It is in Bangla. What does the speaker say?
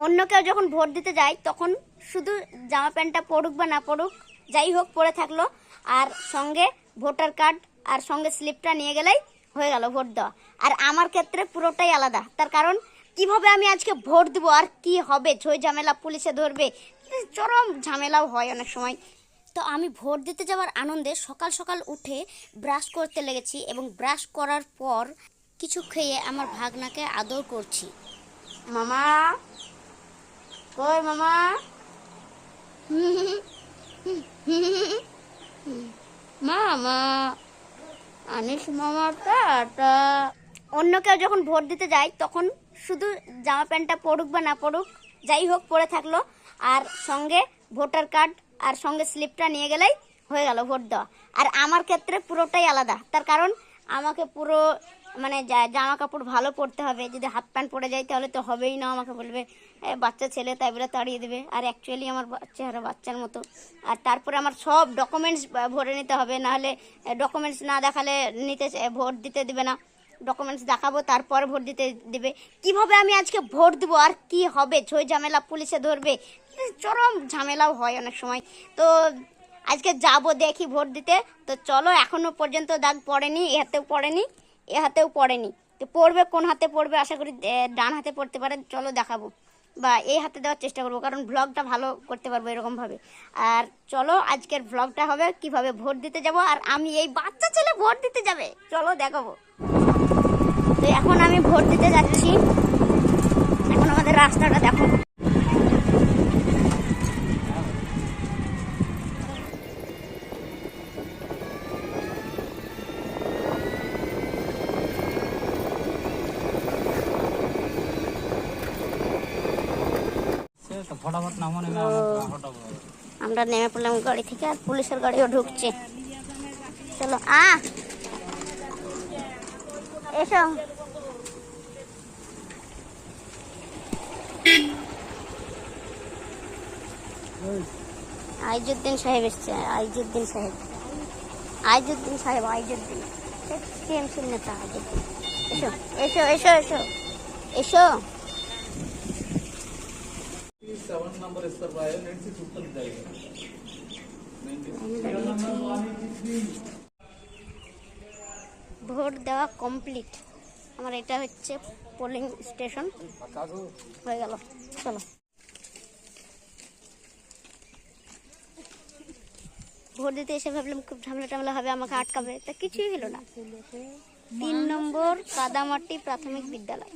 অন্য কেউ যখন ভোট দিতে যায়, তখন শুধু জামা প্যান্টটা পড়ুক বা না পড়ুক যাই হোক, পরে থাকল। আর সঙ্গে ভোটার কার্ড আর সঙ্গে স্লিপটা নিয়ে গেলেই হয়ে গেল ভোট দেওয়া। আর আমার ক্ষেত্রে পুরোটাই আলাদা। তার কারণ, কীভাবে আমি আজকে ভোট দেবো আর কি হবে? ঝই ঝামেলা পুলিশে ধরবে? চরম ঝামেলাও হয় অনেক সময়। তো আমি ভোট দিতে যাওয়ার আনন্দে সকাল সকাল উঠে ব্রাশ করতে লেগেছি এবং ব্রাশ করার পর কিছু খেয়ে আমার ভাগনাকে আদর করছি। মামা! কই, মামা? মামা আনিস মামা টাটা অন্য কেউ যখন ভোট দিতে যায়, তখন শুধু জামা প্যান্টটা পড়ুক বা না পড়ুক যাই হোক, পরে থাকল। আর সঙ্গে ভোটার কার্ড আর সঙ্গে স্লিপটা নিয়ে গেলেই হয়ে গেল ভোট দেওয়া। আর আমার ক্ষেত্রে পুরোটাই আলাদা। তার কারণ আমাকে পুরো মানে জামা কাপড় ভালো পরতে হবে। যদি হাফ প্যান্ট পরে যাই তাহলে তো হবেই না আমাকে বলবে। বাচ্চা ছেলে, তাই বলে তাড়িয়ে দেবে। আর অ্যাকচুয়ালি আমার চেহারা বাচ্চার মতো। আর তারপরে আমার সব ডকুমেন্টস ভরে নিতে হবে। নাহলে ডকুমেন্টস না দেখালে নিতে ভোট দিতে দেবে না। ডকুমেন্টস দেখাবো, তারপর ভোট দিতে দেবে। কীভাবে আমি আজকে ভোট দেবো? আর কি হবে? ঝই ঝামেলা পুলিশে ধরবে? চরম ঝামেলাও হয় অনেক সময়। তো আজকে যাব দেখি ভোট দিতে। তো চলো, এখনও পর্যন্ত দাগ পড়েনি, এ হাতেও পড়েনি, এ হাতেও পড়েনি। তো পড়বে, কোন হাতে পড়বে আশা করি ডান হাতে পড়তে পারে। চলো দেখাবো। বা এই হাতে দেওয়ার চেষ্টা করব, কারণ ব্লগটা ভালো করতে পারব এরকমভাবে। আর চলো, আজকের ব্লগটা হবে কীভাবে ভোট দিতে যাব, আর আমি এই বাচ্চা ছেলে ভোট দিতে যাবে। চলো, দেখাবো। তো এখন আমি ভোট দিতে যাচ্ছি। এখন আমাদের রাস্তাটা দেখো সে তো ফটাফট নামো নেমে আমার নেমে পড়লাম গাড়ি থেকে আর পুলিশের গাড়িও ঢুকছে। চলো আ! এসো। আইজুদ্দিন সাহেব এসছে আইজুদ্দিন সাহেব। আইজুদ্দিন সাহেব আইজুদ্দিন। টিএমসির নেতা আইজুদ্দিন। এসো এসো এসো এসো। এসো। नंबर इस पर पाया नाइन्टी सुपर जाएगा ভোট দেওয়া কমপ্লিট আমার এটা হচ্ছে পোলিং স্টেশন হয়ে গেল চলো ভোট দিতে এসে ভাবলাম খুব ঝামেলা টামেলা হবে আমাকে আটকাবে তা কিছুই হলো না তিন নম্বর কাদামাটি প্রাথমিক বিদ্যালয়